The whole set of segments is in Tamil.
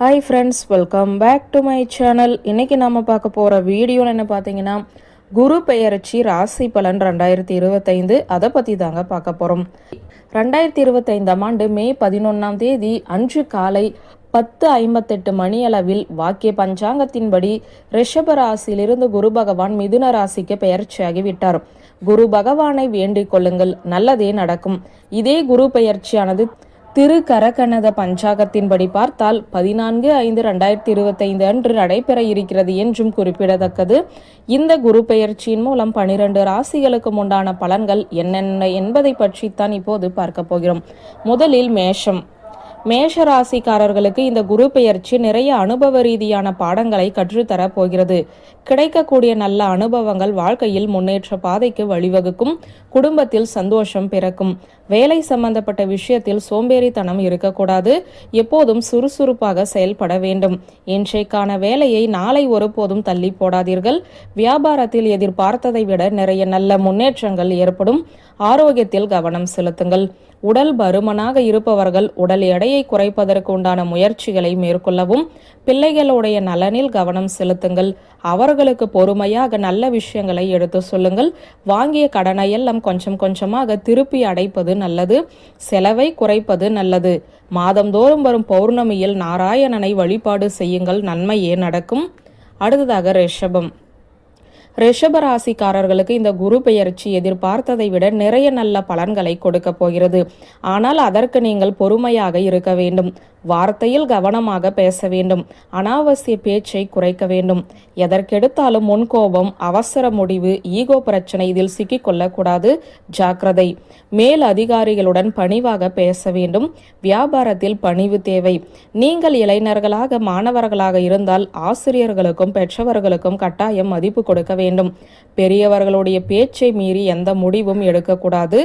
Hi friends welcome back to my channel இன்னைக்கு நாம பார்க்க போகிற வீடியோ என்ன பார்த்தீங்கன்னா குரு பெயர்ச்சி ராசி பலன் ரெண்டாயிரத்தி இருபத்தைந்து. அதை பற்றி தாங்க பார்க்க போகிறோம் ரெண்டாயிரத்தி இருபத்தைந்தாம் ஆண்டு மே பதினொன்றாம் தேதி அன்று காலை பத்து ஐம்பத்தெட்டு மணியளவில் வாக்கிய பஞ்சாங்கத்தின்படி ரிஷப ராசியிலிருந்து குரு பகவான் மிதுன ராசிக்கு பெயர்ச்சியாகி விட்டார். குரு பகவானை வேண்டிக் கொள்ளுங்கள். நல்லதே நடக்கும். இதே குரு பெயர்ச்சியானது திரு கரகணத பஞ்சாகத்தின்படி பார்த்தால் பதினான்கு ஐந்து ரெண்டாயிரத்தி இருபத்தைந்து அன்று நடைபெற இருக்கிறது என்றும் குறிப்பிடத்தக்கது. இந்த குரு பெயர்ச்சியின் மூலம் பனிரெண்டு ராசிகளுக்கு உண்டான பலன்கள் என்னென்ன என்பதை பற்றித்தான் இப்போது பார்க்க போகிறோம். முதலில் மேஷம். மேஷ ராசிக்காரர்களுக்கு இந்த குரு பெயர்ச்சி நிறைய அனுபவ ரீதியான பாடங்களை கற்றுத்தர போகிறது. கிடைக்கக்கூடிய நல்ல அனுபவங்கள் வாழ்க்கையில் முன்னேற்ற பாதைக்கு வழிவகுக்கும். குடும்பத்தில் சந்தோஷம் பிறக்கும். வேலை சம்பந்தப்பட்ட விஷயத்தில் சோம்பேறித்தனம் இருக்கக்கூடாது. எப்போதும் சுறுசுறுப்பாக செயல்பட வேண்டும். இன்றைக்கான வேலையை நாளை ஒருபோதும் தள்ளி போடாதீர்கள். வியாபாரத்தில் எதிர்பார்த்ததை விட நிறைய நல்ல முன்னேற்றங்கள் ஏற்படும். ஆரோக்கியத்தில் கவனம் செலுத்துங்கள். உடல் பருமனாக இருப்பவர்கள் உடல் எடையை குறைப்பதற்கு உண்டான முயற்சிகளை மேற்கொள்ளவும் பிள்ளைகளுடைய நலனில் கவனம் செலுத்துங்கள். அவர்களுக்கு பொறுமையாக நல்ல விஷயங்களை எடுத்து சொல்லுங்கள். வாங்கிய கடனை எல்லாம் கொஞ்சம் கொஞ்சமாக திருப்பி அடைப்பது நல்லது. செலவை குறைப்பது நல்லது. மாதந்தோறும் வரும் பௌர்ணமியில் நாராயணனை வழிபாடு செய்யுங்கள். நன்மையே நடக்கும். அடுத்ததாக ரிஷபம். ரிஷப ராசிக்காரர்களுக்கு இந்த குரு பெயர்ச்சி எதிர்பார்த்ததை விட நிறைய நல்ல பலன்களை கொடுக்க போகிறது. ஆனால் அதற்கு நீங்கள் பொறுமையாக இருக்க வேண்டும். வார்த்தையில் கவனமாக பேச வேண்டும். அனாவசிய பேச்சை குறைக்க வேண்டும். எதற்கெடுத்தாலும் முன்கோபம் அவசர முடிவு ஈகோ பிரச்சனை இதில் சிக்கிக் கொள்ளக்கூடாது ஜாக்கிரதை. மேல் அதிகாரிகளுடன் பணிவாக பேச வேண்டும். வியாபாரத்தில் பணிவு தேவை. நீங்கள் இளைஞர்களாக மாணவர்களாக இருந்தால் ஆசிரியர்களுக்கும் பெற்றவர்களுக்கும் கட்டாயம் மதிப்பு கொடுக்க வேண்டும். பெரியவர்களுடைய பேச்சை மீறி எந்த முடிவும் எடுக்கக்கூடாது.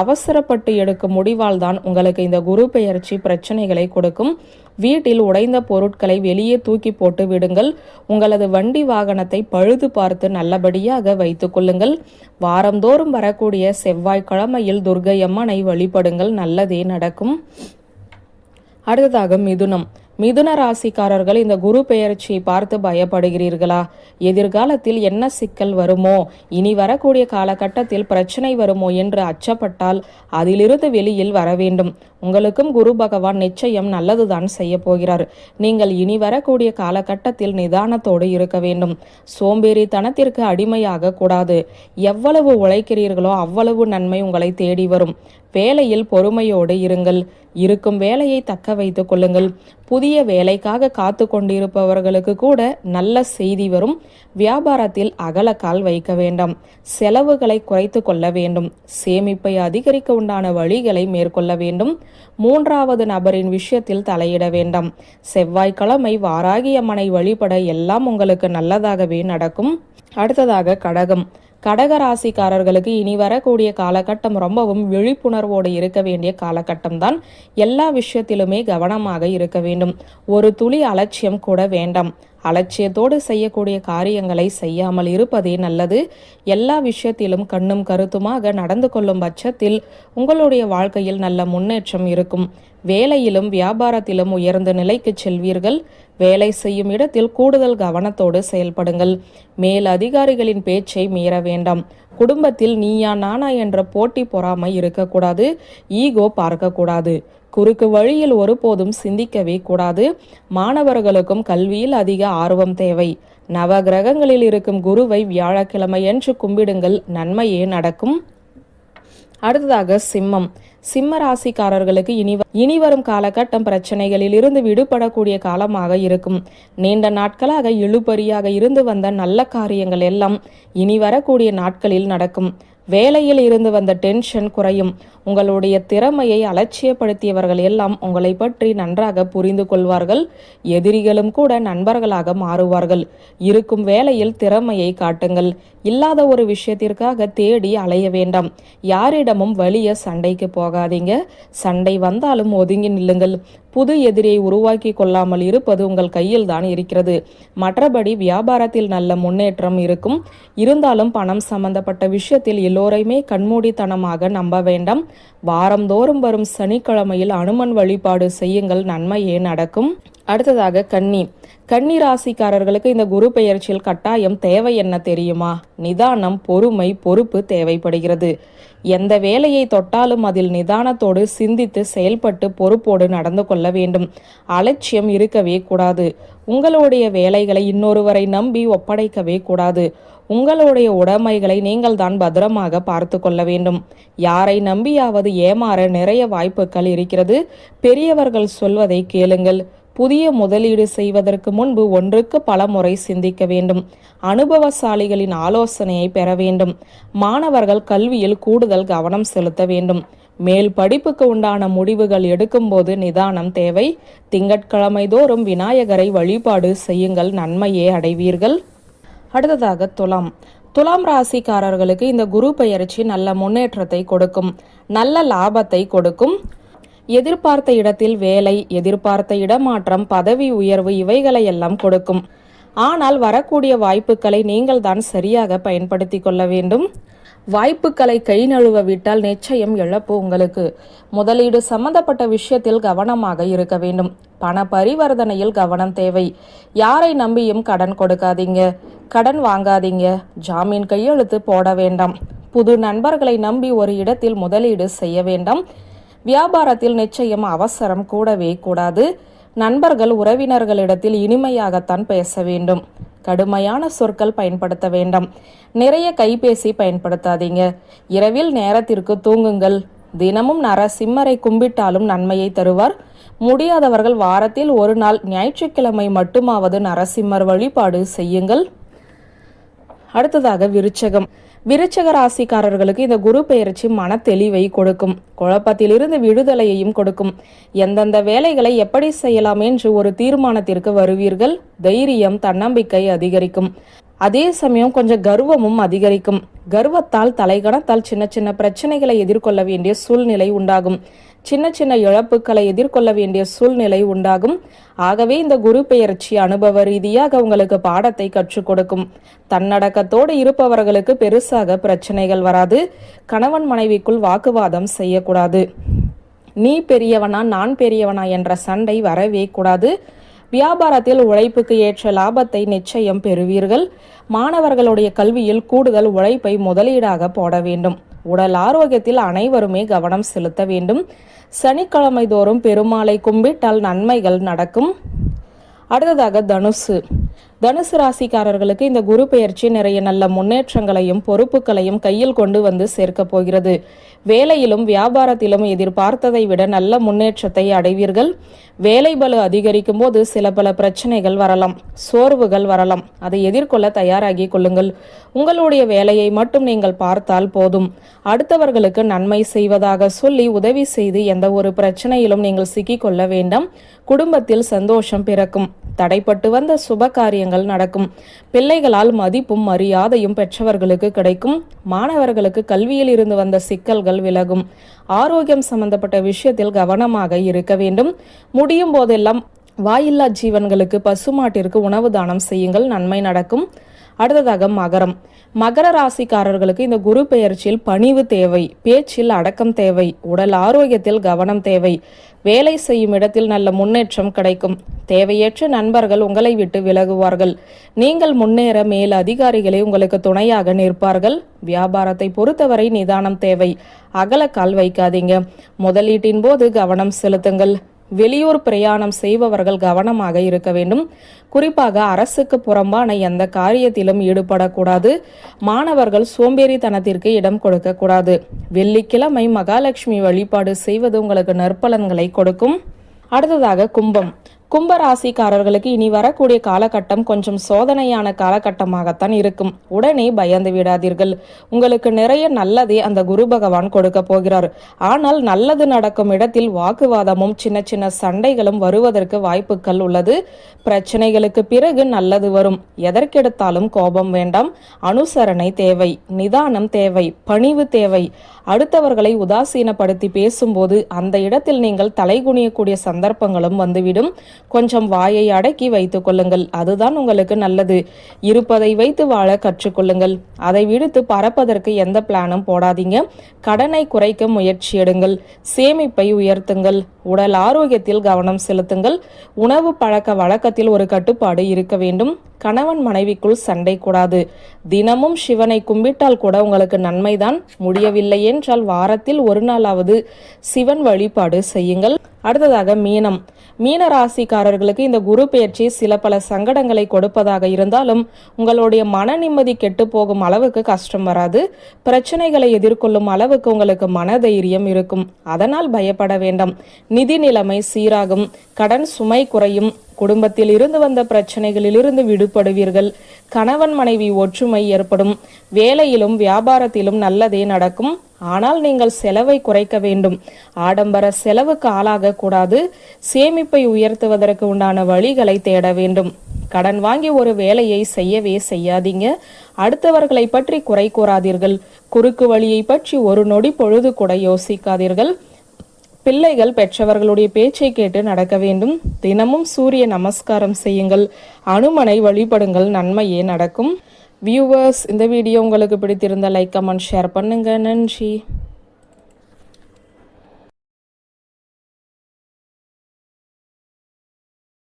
அவசரப்பட்டு எடுக்கும் முடிவால் தான் உங்களுக்கு இந்த குரு பெயர்ச்சி பிரச்சனைகளை கொடுக்கும். வீட்டில் உடைந்த பொருட்களை வெளியே தூக்கி போட்டு விடுங்கள். உங்களது வண்டி வாகனத்தை பழுது பார்த்து நல்லபடியாக வைத்துக் கொள்ளுங்கள். வாரந்தோறும் வரக்கூடிய செவ்வாய்க்கிழமையில் துர்கையம்மனை வழிபடுங்கள். நல்லதே நடக்கும். அடுத்ததாக மிதுனம். மிதுன ராசிக்காரர்கள் இந்த குரு பெயர்ச்சியை பார்த்து பயப்படுகிறீர்களா? எதிர்காலத்தில் என்ன சிக்கல் வருமோ? இனி வரக்கூடிய காலகட்டத்தில் பிரச்சனை வருமோ என்று அச்சப்பட்டால் அதிலிருந்து வெளியில் வர வேண்டும். உங்களுக்கும் குரு பகவான் நிச்சயம் நல்லதுதான் செய்ய போகிறார். நீங்கள் இனி வரக்கூடிய காலகட்டத்தில் நிதானத்தோடு இருக்க வேண்டும். சோம்பேறித்தனத்திற்கு அடிமையாக கூடாது. எவ்வளவு உழைக்கிறீர்களோ அவ்வளவு நன்மை உங்களை தேடி வரும். வேலையில் பொறுமையோடு இருங்கள். இருக்கும் வேலையை தக்க வைத்துக் கொள்ளுங்கள். புதிய வேலைக்காக காத்து கொண்டிருப்பவர்களுக்கு கூட நல்ல செய்தி வரும். வியாபாரத்தில் அகலக்கால் வைக்க வேண்டாம். செலவுகளை குறைத்து கொள்ள வேண்டும். சேமிப்பை அதிகரிக்க உண்டான வழிகளை மேற்கொள்ள வேண்டும். மூன்றாவது நபரின் விஷயத்தில் தலையிட வேண்டாம். செவ்வாய்க்கிழமை வாராகி அம்மனை வழிபட எல்லாம் உங்களுக்கு நல்லதாகவே நடக்கும். அடுத்ததாக கடகம். கடக ராசிக்காரர்களுக்கு இனி வரக்கூடிய காலகட்டம் ரொம்பவும் விழிப்புணர்வோடு இருக்க வேண்டிய காலகட்டம் தான். எல்லா விஷயத்திலுமே கவனமாக இருக்க வேண்டும். ஒரு துளி அலட்சியம் கூட வேண்டாம். அலட்சியத்தோடு செய்யக்கூடிய காரியங்களை செய்யாமல் இருப்பதே நல்லது. எல்லா விஷயத்திலும் கண்ணும் கருத்துமாக நடந்து கொள்ளும் பட்சத்தில் உங்களுடைய வாழ்க்கையில் நல்ல முன்னேற்றம் இருக்கும். வேலையிலும் வியாபாரத்திலும் உயர்ந்த நிலைக்கு செல்வீர்கள். வேலை செய்யும் இடத்தில் கூடுதல் கவனத்தோடு செயல்படுங்கள். மேல் அதிகாரிகளின் பேச்சை மீற வேண்டாம். குடும்பத்தில் நீயா நானா என்ற போட்டி பொறாமை இருக்கக்கூடாது ஈகோ பார்க்கக்கூடாது. குறுக்கு வழியில் ஒருபோதும் சிந்திக்கவே கூடாது. மாணவர்களுக்கும் கல்வியில் அதிக ஆர்வம் தேவை. நவ கிரகங்களில் இருக்கும் குருவை வியாழக்கிழமையன்று கும்பிடுங்கள் நன்மையே நடக்கும். அடுத்ததாக சிம்மம். சிம்ம ராசிக்காரர்களுக்கு இனி இனி வரும் காலகட்டம் பிரச்சனைகளில் இருந்து விடுபடக்கூடிய காலமாக இருக்கும். நீண்ட நாட்களாக இழுபறியாக இருந்து வந்த நல்ல காரியங்கள் எல்லாம் இனி வரக்கூடிய நாட்களில் நடக்கும். வேலையில் இருந்து வந்த டென்ஷன் குறையும். உங்களுடைய திறமையை அலட்சியப்படுத்தியவர்கள் எல்லாம் உங்களை பற்றி நன்றாக புரிந்து கொள்வார்கள். எதிரிகளும் கூட நண்பர்களாக மாறுவார்கள். இருக்கும் வேலையில் திறமையை காட்டுங்கள். இல்லாத ஒரு விஷயத்திற்காக தேடி அலைய வேண்டாம். யாரிடமும் வலிய சண்டைக்கு போகாதீங்க. சண்டை வந்தாலும் ஒதுங்கி நில்லுங்கள். புது எதிரியை உருவாக்கி கொள்ளாமல் இருப்பது உங்கள் கையில் தான் இருக்கிறது. மற்றபடி வியாபாரத்தில் நல்ல முன்னேற்றம் இருக்கும். இருந்தாலும் பணம் சம்பந்தப்பட்ட விஷயத்தில் எல்லோரையுமே கண்மூடித்தனமாக நம்ப வேண்டாம். வாரந்தோறும் வரும் சனிக்கிழமையில் அனுமன் வழிபாடு செய்யுங்கள். நன்மையே நடக்கும்? அடுத்ததாக கன்னி. கன்னி ராசிக்காரர்களுக்கு இந்த குரு பெயர்ச்சியில் கட்டாயம் தேவை என்ன தெரியுமா? நிதானம் பொறுமை பொறுப்பு தேவைப்படுகிறது. எந்த வேலையை தொட்டாலும் அதில் நிதானத்தோடு சிந்தித்து செயல்பட்டு பொறுப்போடு நடந்து கொள்ள வேண்டும். அலட்சியம் இருக்கவே கூடாது. உங்களுடைய வேலைகளை இன்னொருவரை நம்பி ஒப்படைக்கவே கூடாது. உங்களுடைய உடைமைகளை நீங்கள் தான் பத்திரமாக பார்த்து கொள்ள வேண்டும். யாரை நம்பியாவது ஏமாற நிறைய வாய்ப்புகள் இருக்கிறது. பெரியவர்கள் சொல்வதை கேளுங்கள். புதிய முதலீடு செய்வதற்கு முன்பு ஒன்றுக்கு பல முறை சிந்திக்க வேண்டும். அனுபவசாலிகளின் ஆலோசனையை பெற வேண்டும். மாணவர்கள் கல்வியில் கூடுதல் கவனம் செலுத்த வேண்டும். மேல் படிப்புக்கு உண்டான முடிவுகள் எடுக்கும்போது நிதானம் தேவை. திங்கட்கிழமை தோறும் விநாயகரை வழிபாடு செய்யுங்கள். நன்மையே அடைவீர்கள். அடுத்ததாக துலாம். துலாம் ராசிக்காரர்களுக்கு இந்த குரு பெயர்ச்சி நல்ல முன்னேற்றத்தை கொடுக்கும். நல்ல லாபத்தை கொடுக்கும். எதிர்பார்த்த இடத்தில் வேலை எதிர்பார்த்த இடமாற்றம் பதவி உயர்வு இவைகளை எல்லாம் கொடுக்கும். ஆனால் வரக்கூடிய வாய்ப்புகளை நீங்கள் தான் சரியாக பயன்படுத்தி கொள்ள வேண்டும். வாய்ப்புகளை கை நழுவ விட்டால் நிச்சயம் இழப்பு உங்களுக்கு. முதலீடு சம்பந்தப்பட்ட விஷயத்தில் கவனமாக இருக்க வேண்டும். பண பரிவர்த்தனையில் கவனம் தேவை. யாரை நம்பியும் கடன் கொடுக்காதீங்க. கடன் வாங்காதீங்க. ஜாமீன் கையெழுத்து போட வேண்டாம். புது நண்பர்களை நம்பி ஒரு இடத்தில் முதலீடு செய்ய வேண்டாம். வியாபாரத்தில் நிச்சயம் அவசரம் கூடவே கூடாது. நண்பர்கள் உறவினர்களிடத்தில் இனிமையாகத்தான் பேச வேண்டும். கடுமையான சொற்கள் பயன்படுத்த வேண்டாம். நிறைய கைபேசி பயன்படுத்தாதீங்க. இரவில் நேரத்திற்கு தூங்குங்கள். தினமும் நரசிம்மரை கும்பிட்டாலும் நன்மையை தருவார். முடியாதவர்கள் வாரத்தில் ஒரு நாள் ஞாயிற்றுக்கிழமை மட்டுமாவது நரசிம்மர் வழிபாடு செய்யுங்கள். அடுத்ததாக விருச்சகம். விருச்சக ராசிக்காரர்களுக்கு இந்த குரு பெயர்ச்சி மன தெளிவை கொடுக்கும். குழப்பத்திலிருந்து விடுதலையையும் கொடுக்கும். எந்தெந்த வேலைகளை எப்படி செய்யலாம் என்று ஒரு தீர்மானத்திற்கு வருவீர்கள். தைரியம் தன்னம்பிக்கை அதிகரிக்கும். அதே சமயம் கொஞ்சம் கர்வமும் அதிகரிக்கும். கர்வத்தால் தலைகணத்தால் சின்ன சின்ன பிரச்சனைகளை எதிர்கொள்ள வேண்டிய சூழ்நிலை உண்டாகும். சின்ன சின்ன இழப்புகளை எதிர்கொள்ள வேண்டிய சூழ்நிலை உண்டாகும். ஆகவே இந்த குரு பெயர்ச்சி அனுபவ ரீதியாக உங்களுக்கு பாடத்தை கற்றுக் கொடுக்கும். தன்னடக்கத்தோடு இருப்பவர்களுக்கு பெருசாக பிரச்சனைகள் வராது. கணவன் மனைவிக்குள் வாக்குவாதம் செய்யக்கூடாது. நீ பெரியவனா நான் பெரியவனா என்ற சண்டை வரவே கூடாது. வியாபாரத்தில் உழைப்புக்கு ஏற்ற லாபத்தை நிச்சயம் பெறுவீர்கள். மாணவர்களுடைய கல்வியில் கூடுதல் உழைப்பை முதலீடாக போட வேண்டும். உடல் ஆரோக்கியத்தில் அனைவருமே கவனம் செலுத்த வேண்டும். சனிக்கிழமை தோறும் பெருமாளை கும்பிட்டால் நன்மைகள் நடக்கும். அடுத்ததாக தனுசு. தனுசு ராசிக்காரர்களுக்கு இந்த குரு பெயர்ச்சி நிறைய நல்ல முன்னேற்றங்களையும் பொறுப்புகளையும் கையில் கொண்டு வந்து சேர்க்க போகிறது. வேலையிலும் வியாபாரத்திலும் எதிர்பார்த்ததை விட நல்ல முன்னேற்றத்தை அடைவீர்கள். வேலை பலு அதிகரிக்கும் போது சில பல பிரச்சனைகள் வரலாம் சோர்வுகள் வரலாம். அதை எதிர்கொள்ள தயாராகி கொள்ளுங்கள். உங்களுடைய வேலையை மட்டும் நீங்கள் பார்த்தால் போதும். அடுத்தவர்களுக்கு நன்மை செய்வதாக சொல்லி உதவி செய்து எந்த ஒரு பிரச்சனையிலும் நீங்கள் சிக்கிக்கொள்ள வேண்டாம். குடும்பத்தில் சந்தோஷம் பிறக்கும். தடைப்பட்டு வந்த சுப காரியங்கள் நடக்கும். பிள்ளைகளால் மதிப்பும் மரியாதையும் பெற்றவர்களுக்கு கிடைக்கும். மாணவர்களுக்கு கல்வியில் இருந்து வந்த சிக்கல்கள் விலகும். ஆரோக்கியம் சம்பந்தப்பட்ட விஷயத்தில் கவனமாக இருக்க வேண்டும். முடியும் போதெல்லாம் வாயில்லா ஜீவன்களுக்கு பசுமாட்டிற்கு உணவு தானம் செய்யுங்கள். நன்மை நடக்கும். அடுத்ததாக மகரம். மகர ராசிக்காரர்களுக்கு இந்த குரு பெயர்ச்சியில் பணிவு தேவை. பேச்சில் அடக்கம் தேவை. உடல் ஆரோக்கியத்தில் கவனம் தேவை. வேலை செய்யும் இடத்தில் நல்ல முன்னேற்றம் கிடைக்கும். தேவையற்ற நண்பர்கள் உங்களை விட்டு விலகுவார்கள். நீங்கள் முன்னேற மேல் அதிகாரிகளே உங்களுக்கு துணையாக நிற்பார்கள். வியாபாரத்தை பொறுத்தவரை நிதானம் தேவை. அகலக்கால் வைக்காதீங்க. முதலீட்டின் போது கவனம் செலுத்துங்கள். வெளியூர் பிரயாணம் செய்பவர்கள் கவனமாக இருக்க வேண்டும். குறிப்பாக அரசுக்கு புறம்பான எந்த காரியத்திலும் ஈடுபடக்கூடாது. மாணவர்கள் சோம்பேறித்தனத்திற்கு இடம் கொடுக்கக்கூடாது. வெள்ளிக்கிழமை மகாலட்சுமி வழிபாடு செய்வது உங்களுக்கு நற்பலன்களை கொடுக்கும். அடுத்ததாக கும்பம். கும்பராசிக்காரர்களுக்கு இனி வரக்கூடிய காலகட்டம் கொஞ்சம் சோதனையான காலகட்டமாகத்தான் இருக்கும். உடனே பயந்து விடாதீர்கள். உங்களுக்கு நிறைய நல்லதே அந்த குரு பகவான் கொடுக்க போகிறார். ஆனால் நல்லது நடக்கும் இடத்தில் வாக்குவாதமும் சின்ன சின்ன சண்டைகளும் வருவதற்கு வாய்ப்புகள் உள்ளது. பிரச்சனைகளுக்கு பிறகு நல்லது வரும். எதற்கெடுத்தாலும் கோபம் வேண்டாம். அனுசரணை தேவை. நிதானம் தேவை. பணிவு தேவை. அடுத்தவர்களை உதாசீனப்படுத்தி பேசும்போது அந்த இடத்தில் நீங்கள் தலைகுனியக்கூடிய சந்தர்ப்பங்களும் வந்துவிடும். கொஞ்சம் வாயை அடக்கி வைத்துக் கொள்ளுங்கள். அதுதான் உங்களுக்கு நல்லது. இருப்பதை வைத்து வாழ கற்றுக்கொள்ளுங்கள். அதை விடுத்து பறப்பதற்கு எந்த பிளானும் போடாதீங்க. கடனை குறைக்க முயற்சி எடுங்கள். சேமிப்பை உயர்த்துங்கள். உடல் ஆரோக்கியத்தில் கவனம் செலுத்துங்கள். உணவு பழக்க வழக்கத்தில் ஒரு கட்டுப்பாடு இருக்க வேண்டும். கணவன் மனைவிக்குள் சண்டை கூடாது. தினமும் சிவனை கும்பிட்டால் கூட உங்களுக்கு நன்மைதான். முடியவில்லை என்றால் வாரத்தில் ஒரு நாளாவது சிவன் வழிபாடு செய்யுங்கள். அடுத்ததாக மீனம். மீன ராசிக்காரர்களுக்கு இந்த குரு பெயர்ச்சி சில பல சங்கடங்களை கொடுப்பதாக இருந்தாலும் உங்களுடைய மன நிம்மதி கெட்டு போகும் அளவுக்கு கஷ்டம் வராது. பிரச்சனைகளை எதிர்கொள்ளும் அளவுக்கு உங்களுக்கு மனதைரியம் இருக்கும். அதனால் பயப்பட வேண்டாம். நிதி நிலைமை சீராகும் கடன் சுமை குறையும் குடும்பத்தில் இருந்து வந்த பிரச்சனைகளிலிருந்து விடுபடுவீர்கள். கணவன் மனைவி ஒற்றுமை ஏற்படும். வேலையிலும் வியாபாரத்திலும் நல்லதே நடக்கும். ஆனால் நீங்கள் செலவை குறைக்க வேண்டும். ஆடம்பர செலவுக்கு ஆளாக கூடாது. சேமிப்பை உயர்த்துவதற்கு உண்டான வழிகளை தேட வேண்டும். கடன் வாங்கி ஒரு வேலையை செய்யவே செய்யாதீங்க. அடுத்தவர்களை பற்றி குறை கூறாதீர்கள். குறுக்கு வழியை பற்றி ஒரு நொடி பொழுது கூட யோசிக்காதீர்கள். பிள்ளைகள் பெற்றவர்களுடைய பேச்சை கேட்டு நடக்க வேண்டும். தினமும் சூரிய நமஸ்காரம் செய்யுங்கள். அனுமனை வழிபடுங்கள். நன்மையே நடக்கும். வியூவர்ஸ் இந்த வீடியோ உங்களுக்கு பிடித்திருந்த லைக் கமெண்ட் ஷேர் பண்ணுங்க. நன்றி.